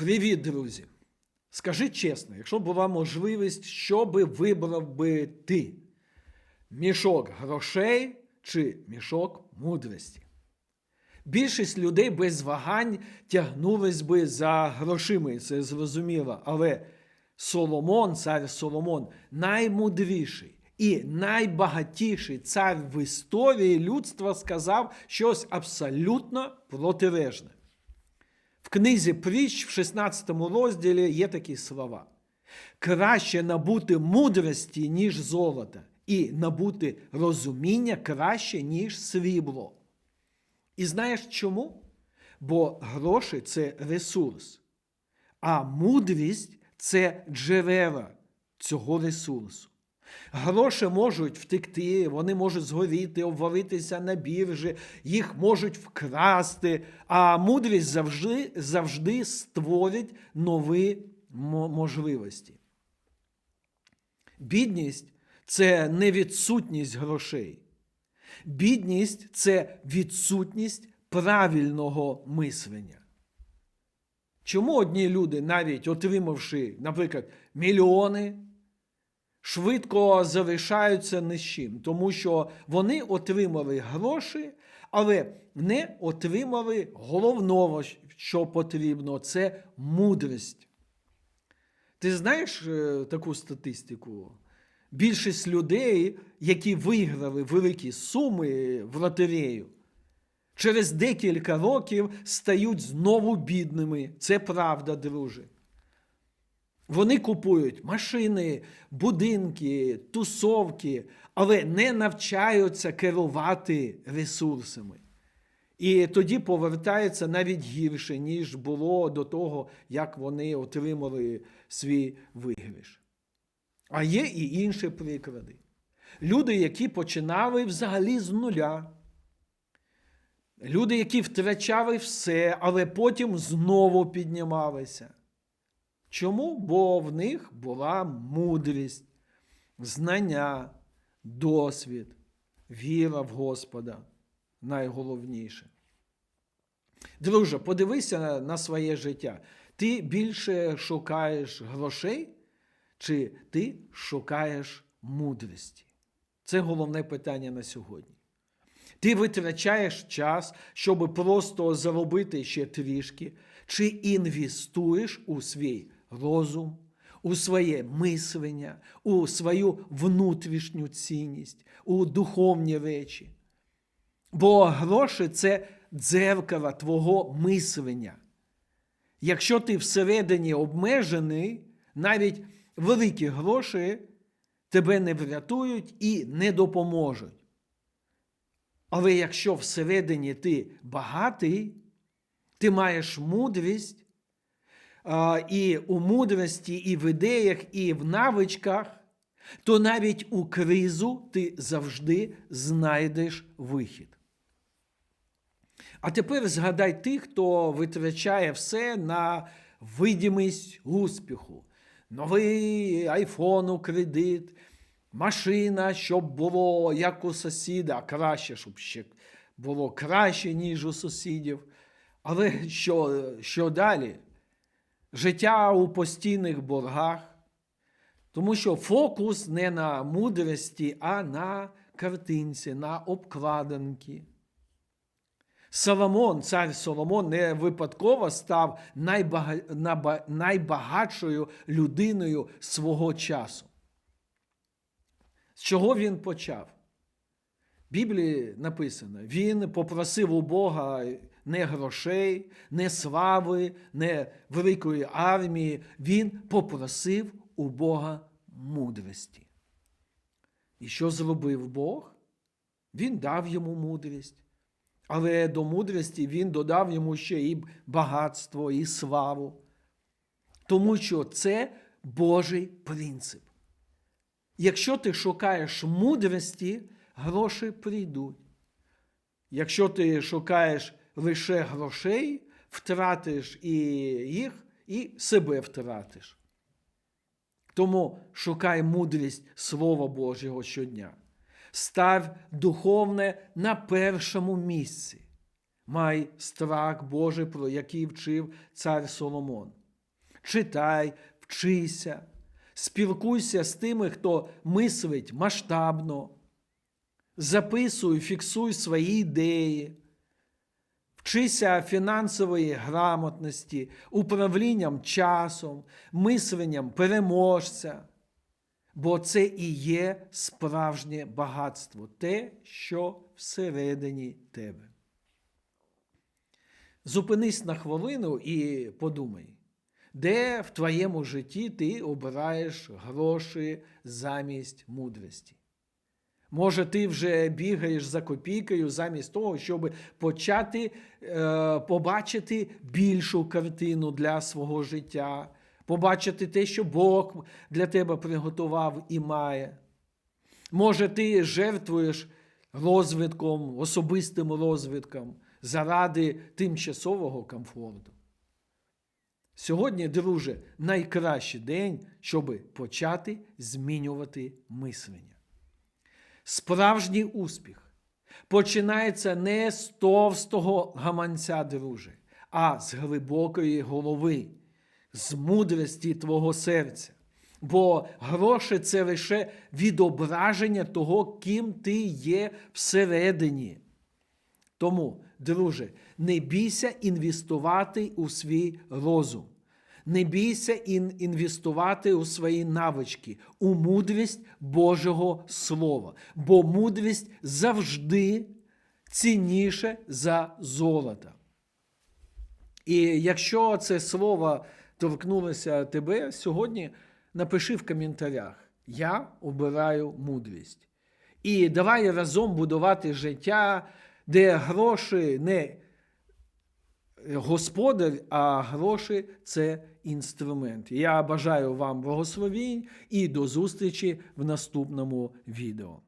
Привіт, друзі! Скажи чесно, якщо була можливість, що би вибрав би ти? Мішок грошей чи мішок мудрості? Більшість людей без вагань тягнулись би за грошима, і це зрозуміло. Але Соломон, цар Соломон, наймудріший і найбагатіший цар в історії людства сказав щось абсолютно протилежне. Книзі Притч в 16 розділі є такі слова: краще набути мудрості, ніж золота, і набути розуміння краще, ніж срібло. І знаєш чому? Бо гроші це ресурс, а мудрість це джерела цього ресурсу. Гроші можуть втекти, вони можуть згоріти, обвалитися на біржі, їх можуть вкрасти, а мудрість завжди, завжди створить нові можливості. Бідність це не відсутність грошей. Бідність це відсутність правильного мислення. Чому одні люди, навіть отримавши, наприклад, мільйони, швидко залишаються ні з чим? Тому що вони отримали гроші, але не отримали головного, що потрібно це мудрість. Ти знаєш е, таку статистику? Більшість людей, які виграли великі суми в лотерею, через декілька років стають знову бідними. Це правда, друже. Вони купують машини, будинки, тусовки, але не навчаються керувати ресурсами. І тоді повертається навіть гірше, ніж було до того, як вони отримали свій виграш. А є і інші приклади. Люди, які починали взагалі з нуля. Люди, які втрачали все, але потім знову піднімалися. Чому? Бо в них була мудрість, знання, досвід, віра в Господа найголовніше. Друже, подивися на своє життя. Ти більше шукаєш грошей, чи ти шукаєш мудрості? Це головне питання на сьогодні. Ти витрачаєш час, щоб просто заробити ще трішки, чи інвестуєш у свій розум, у своє мислення, у свою внутрішню цінність, у духовні речі. Бо гроші це дзеркало твого мислення. Якщо ти всередині обмежений, навіть великі гроші тебе не врятують і не допоможуть. Але якщо всередині ти багатий, ти маєш мудрість, і у мудрості, і в ідеях, і в навичках, то навіть у кризу ти завжди знайдеш вихід. А тепер згадай тих, хто витрачає все на видимість успіху. Новий айфон у кредит, машина, щоб було як у сусіда, а краще, щоб ще було краще, ніж у сусідів. Але що, що далі? Життя у постійних боргах. Тому що фокус не на мудрості, а на картинці, на обкладинки. Соломон, цар Соломон, не випадково став найбага... найбагатшою людиною свого часу. З чого він почав? В Біблії написано: він попросив у Бога не грошей, не слави, не великої армії. Він попросив у Бога мудрості. І що зробив Бог? Він дав йому мудрість. Але до мудрості він додав йому ще і багатство, і славу. Тому що це Божий принцип. Якщо ти шукаєш мудрості, гроші прийдуть. Якщо ти шукаєш лише грошей, втратиш і їх, і себе втратиш. Тому шукай мудрість Слова Божого щодня. Став духовне на першому місці. Май страх Божий, про який вчив цар Соломон. читай, вчися, спілкуйся з тими, хто мислить масштабно, записуй, фіксуй свої ідеї. Вчися фінансової грамотності, управлінням часом, мисленням переможця. Бо це і є справжнє багатство, те, що всередині тебе. Зупинись на хвилину і подумай, де в твоєму житті ти обираєш гроші замість мудрості. Може, ти вже бігаєш за копійкою замість того, щоб почати е, побачити більшу картину для свого життя, побачити те, що Бог для тебе приготував і має. Може, ти жертвуєш розвитком, особистим розвитком заради тимчасового комфорту. Сьогодні, друже, найкращий день, щоб почати змінювати мислення. Справжній успіх починається не з товстого гаманця, друже, а з глибокої голови, з мудрості твого серця. Бо гроші це лише відображення того, ким ти є всередині. Тому, друже, не бійся інвестувати у свій розум. Не бійся інвестувати у свої навички, у мудрість Божого Слова. Бо мудрість завжди цінніше за золото. І якщо це слово торкнулося тебе сьогодні, напиши в коментарях: Я обираю мудрість. І давай разом будувати життя, де гроші не господар, а гроші це інструмент. Я бажаю вам благословінь і до зустрічі в наступному відео.